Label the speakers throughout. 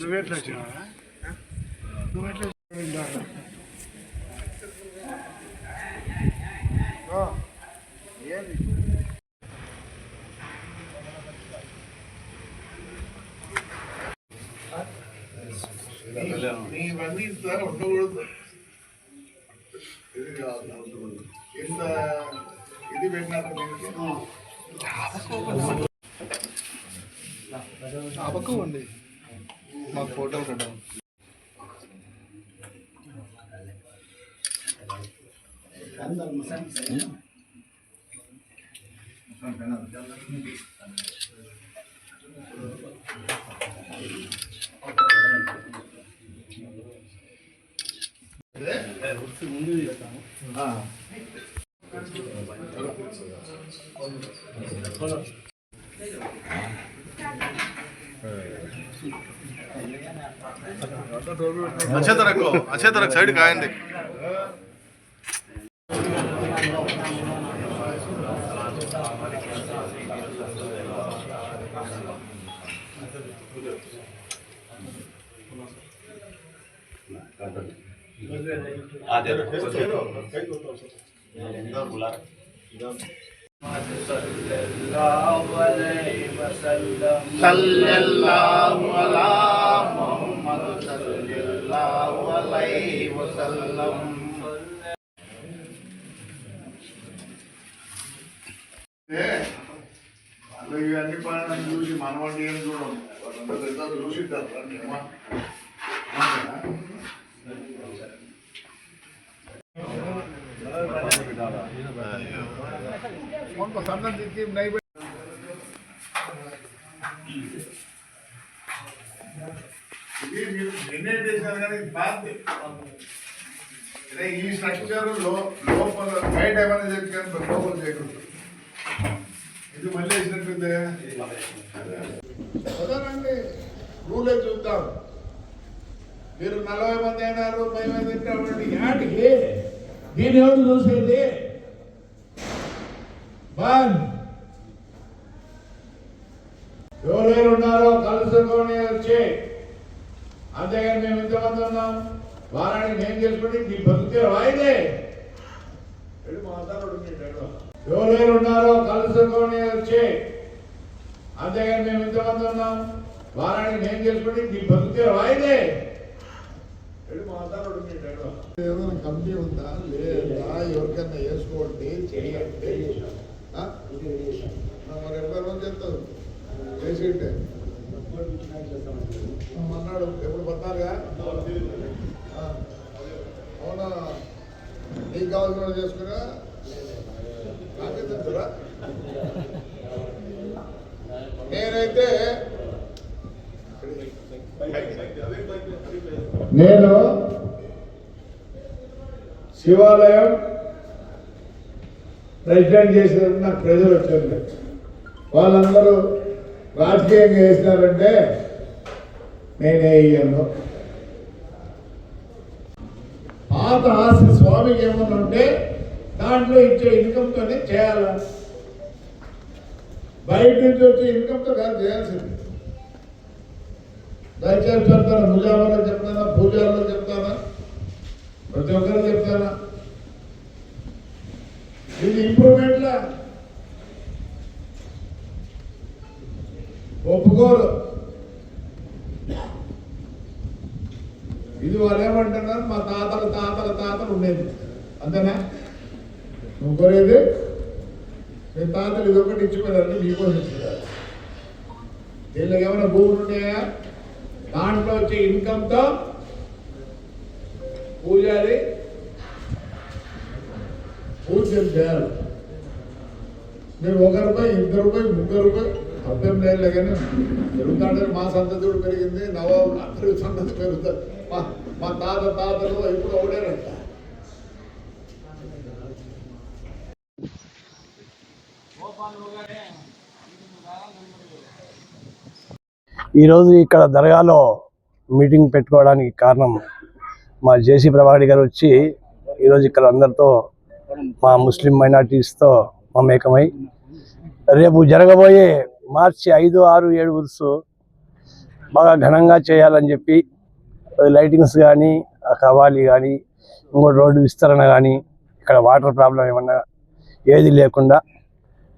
Speaker 1: నువ్వెట్లా వచ్చినావా నువ్వెట్లా వచ్చినావు ఏంది
Speaker 2: ఉండకూడదు ఇది కాదు ఇంత ఇది మాకు ఫోటో
Speaker 1: పక్క ముందు చేస్తాము ఫోటోలు కట్టాం
Speaker 3: अच्छे तरह को अच्छे तरह साइड का आएंगे
Speaker 2: आधे बुला सल्लल्लाहु अलैहि वसल्लम सल्लल्लाहु अलैहि సల్లల్లాహు అలైహి వసల్లం ఏ, వాళ్ళు ఇవన్నీ పనులను చూసి మనవాడిని ఏం చూడము వాళ్ళందరూ ఇద్దరు చూసిద్దారు అన్నీ. మా- ఇది మీరు నిర్ణయం చేశారు కానీ బాధ్యత. ఈ స్ట్రక్చర్ లోపల బయట ఏమైనా చెప్పి కానీ లోపల చేయకూడదు. ఇది మళ్ళీ వేసినట్టుంది అదేనండి రూలే చూద్దాం. మీరు నలభై మంది అయినారు మేము తింటామండి యాటికి దీని ఎవరు చూసేది? బాన్ ఎవరెవరు ఉన్నారో కలుసుకొని వచ్చి అంతేగాని మేము ఎంతమంది ఉన్నాం. వారాన్ని మేము చేసుకుని నీ బతుకే వాయిదే. ఎవరెవరు ఉన్నారో కలుసుకొని వచ్చి. అంతేగాని మేము ఎంతమంది ఉన్నాం. వారాన్ని మేము చేసుకుని నీ బతుకే వాయిదే. ఏదైనా కంపెనీ ఉందా? లేదా ఎవరికైనా వేసుకోండి చేయండి. ఆ? మరి నుంచి చెప్తారు చేసింటే. అన్నాడు ఎప్పుడు పద్నాలుగా? అవునా? నీకు కావాల్సిన చేసుకురా? నాకే తెలుసురా? నేనైతే నేను శివాలయం ప్రెసిడెంట్ చేసినప్పుడు నాకు ప్రజలు వచ్చింది. వాళ్ళందరూ రాజకీయం చేసినారంటే నేనే ఇయ్యను. పాత ఆస్తి స్వామికి ఏమన్నా ఉంటే దాంట్లో ఇచ్చే ఇన్కమ్తోనే చేయాల? బయట నుంచి వచ్చే ఇన్కమ్తో కాదు చేయాల్సింది. దయచేసి చెప్తాను ముజావలో చెప్తానా? పూజాలో చెప్తానా? ప్రతి ఒక్కరు చెప్తానా? ఇది ఇంప్రూవ్మెంట్ ఒప్పుకోరు ఇది వాళ్ళు ఏమంటున్నారు? మా తాతల తాతల తాతలు ఉండేది. అంతేనా? నువ్వు కోరేది మీ తాతలు ఇది ఒకటి ఇచ్చిపోయారు మీకోసం ఇచ్చిపోయారు. దీనికి ఏమైనా భూములు ఉన్నాయా? దాంట్లో వచ్చే ఇన్కమ్తో పూజారి పూజలు చేయాలి. మీరు ఒక రూపాయి ఇద్దరు రూపాయి ముగ్గురు రూపాయి అర్థం లేదు కానీ పెరుగుతాడే మా సంతతి కూడా పెరిగింది నవాబు అందరి సంతతి పెరుగుతుంది మా మా తాత తాతలు ఇప్పుడు ఒకడేనంట
Speaker 4: ఈరోజు ఇక్కడ దర్గాలో మీటింగ్ పెట్టుకోవడానికి కారణం మా జేసీ ప్రభాకర్ గారు వచ్చి ఈరోజు ఇక్కడ అందరితో మా ముస్లిం మైనార్టీస్తో మమేకమై రేపు జరగబోయే మార్చి ఐదు ఆరు ఏడు ఉరుసు బాగా ఘనంగా చేయాలని చెప్పి లైటింగ్స్ కానీ కవాలి కానీ ఇంకోటి రోడ్డు విస్తరణ కానీ ఇక్కడ వాటర్ ప్రాబ్లం ఏమన్నా ఏది లేకుండా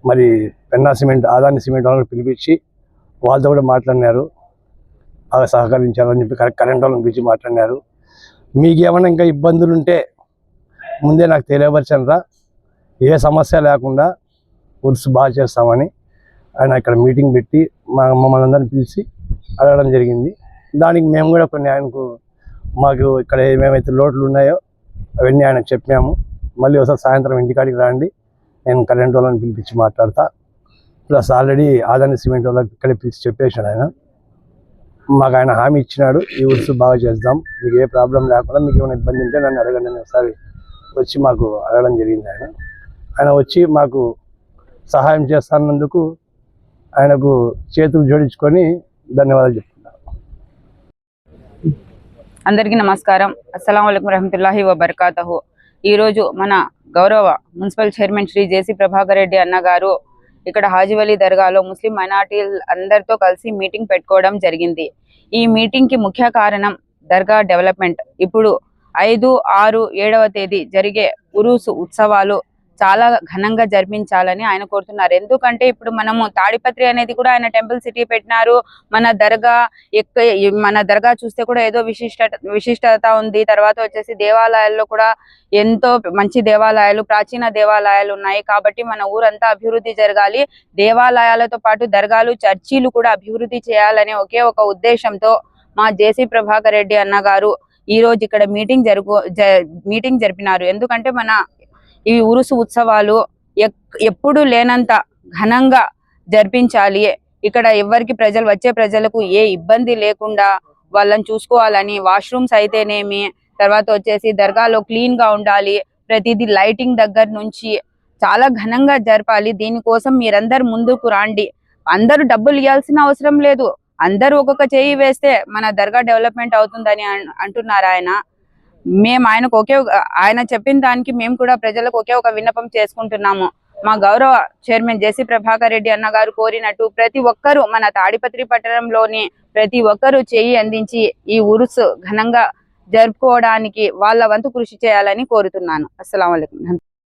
Speaker 4: మరి పెన్నా సిమెంట్ ఆదాని సిమెంట్ వాళ్ళని పిలిపించి వాళ్ళతో కూడా మాట్లాడినారు. బాగా సహకరించాలని చెప్పి కరెక్ట్ కరెంట్ వాళ్ళని పిలిచి మాట్లాడినారు. మీకేమైనా ఇంకా ఇబ్బందులు ఉంటే ముందే నాకు తెలియపరచండి రా. ఏ సమస్య లేకుండా ఉరుసు బాగా చేస్తామని ఆయన ఇక్కడ మీటింగ్ పెట్టి మా మమ్మల్ని అందరిని పిలిచి అడగడం జరిగింది. దానికి మేము కూడా కొన్ని ఆయనకు మాకు ఇక్కడ ఏమేమైతే లోట్లు ఉన్నాయో అవన్నీ ఆయనకు చెప్పాము. మళ్ళీ ఒకసారి సాయంత్రం ఇంటికాడికి రండి నేను కరెంట్ వాళ్ళని పిలిపించి మాట్లాడతా. ప్లస్ ఆల్రెడీ ఆదాని సిమెంట్ వాళ్ళకి ఇక్కడే పిలిచి చెప్పేశాడు ఆయన. మాకు ఆయన హామీ ఇచ్చినాడు ఈ ఉరుసు బాగా చేద్దాం మీకు ఏ ప్రాబ్లం లేకుండా మీకు ఏమైనా ఇబ్బంది ఉంటే నన్ను అడగండి అని ఒకసారి వచ్చి మాకు అడగడం జరిగింది ఆయన. ఆయన వచ్చి మాకు సహాయం చేస్తున్నందుకు ఆయనకు చేతులు జోడించుకొని ధన్యవాదాలు చెప్తున్నాను.
Speaker 5: అందరికీ నమస్కారం. అస్సలం వలకం రహమతుల్లాహి వబర్కాతహు. ఈరోజు మన గౌరవ municipal chairman Shri JC Prabhakar Reddy అన్న గారు ఇక్కడ హాజీవలి దర్గాలో ముస్లిం మైనార్టీ అందరితో కలిసి మీటింగ్ పెట్టుకోవడం జరిగింది. ఈ మీటింగ్కి ముఖ్య కారణం దర్గా డెవలప్మెంట్. ఇప్పుడు ఐదు ఆరు ఏడవ తేదీ జరిగే ఉరుసు ఉత్సవాలు చాలా ఘనంగా జరిపించాలని ఆయన కోరుతున్నారు. ఎందుకంటే ఇప్పుడు మనము తాడిపత్రి అనేది కూడా ఆయన టెంపుల్ సిటీ పెట్టినారు. మన దర్గా ఎక్క మన దర్గా చూస్తే కూడా ఏదో విశిష్ట విశిష్టత ఉంది. తర్వాత వచ్చేసి దేవాలయాల్లో కూడా ఎంతో మంచి దేవాలయాలు ప్రాచీన దేవాలయాలు ఉన్నాయి. కాబట్టి మన ఊరంతా అభివృద్ధి జరగాలి. దేవాలయాలతో పాటు దర్గాలు చర్చీలు కూడా అభివృద్ధి చేయాలనే ఒకే ఒక ఉద్దేశంతో మా జేసీ ప్రభాకర్ రెడ్డి అన్న గారు ఈ రోజు ఇక్కడ మీటింగ్ జరుగు జ- మీటింగ్ జరిపినారు. ఎందుకంటే మన ఈ ఉరుసు ఉత్సవాలు ఎక్- ఎప్పుడు లేనంత ఘనంగా జరిపించాలి. ఇక్కడ ఎవరికి ప్రజలు వచ్చే ప్రజలకు ఏ ఇబ్బంది లేకుండా వాళ్ళని చూసుకోవాలని వాష్రూమ్స్ అయితేనేమి తర్వాత వచ్చేసి దర్గాలో క్లీన్గా ఉండాలి ప్రతిదీ లైటింగ్ దగ్గర నుంచి చాలా ఘనంగా జరపాలి. దీనికోసం మీరందరు ముందుకు రాండి. అందరూ డబ్బులు ఇవ్వాల్సిన అవసరం లేదు. అందరూ ఒక్కొక్క చేయి వేస్తే మన దర్గా డెవలప్మెంట్ అవుతుందని అన్- అంటున్నారు ఆయన. మేము ఆయనకు ఒకే ఒక- ఆయన చెప్పిన దానికి మేము కూడా ప్రజలకు ఒకే ఒక విన్నపం చేసుకుంటున్నాము. మా గౌరవ చైర్మన్ జేసీ ప్రభాకర్ రెడ్డి అన్న గారు కోరినట్టు ప్రతి ఒక్కరూ మన తాడిపత్రి పట్టణంలోని ప్రతి ఒక్కరూ చేయి అందించి ఈ ఉరుసు ఘనంగా జరుపుకోవడానికి వాళ్ళ వంతు కృషి చేయాలని కోరుతున్నాను. అస్సలం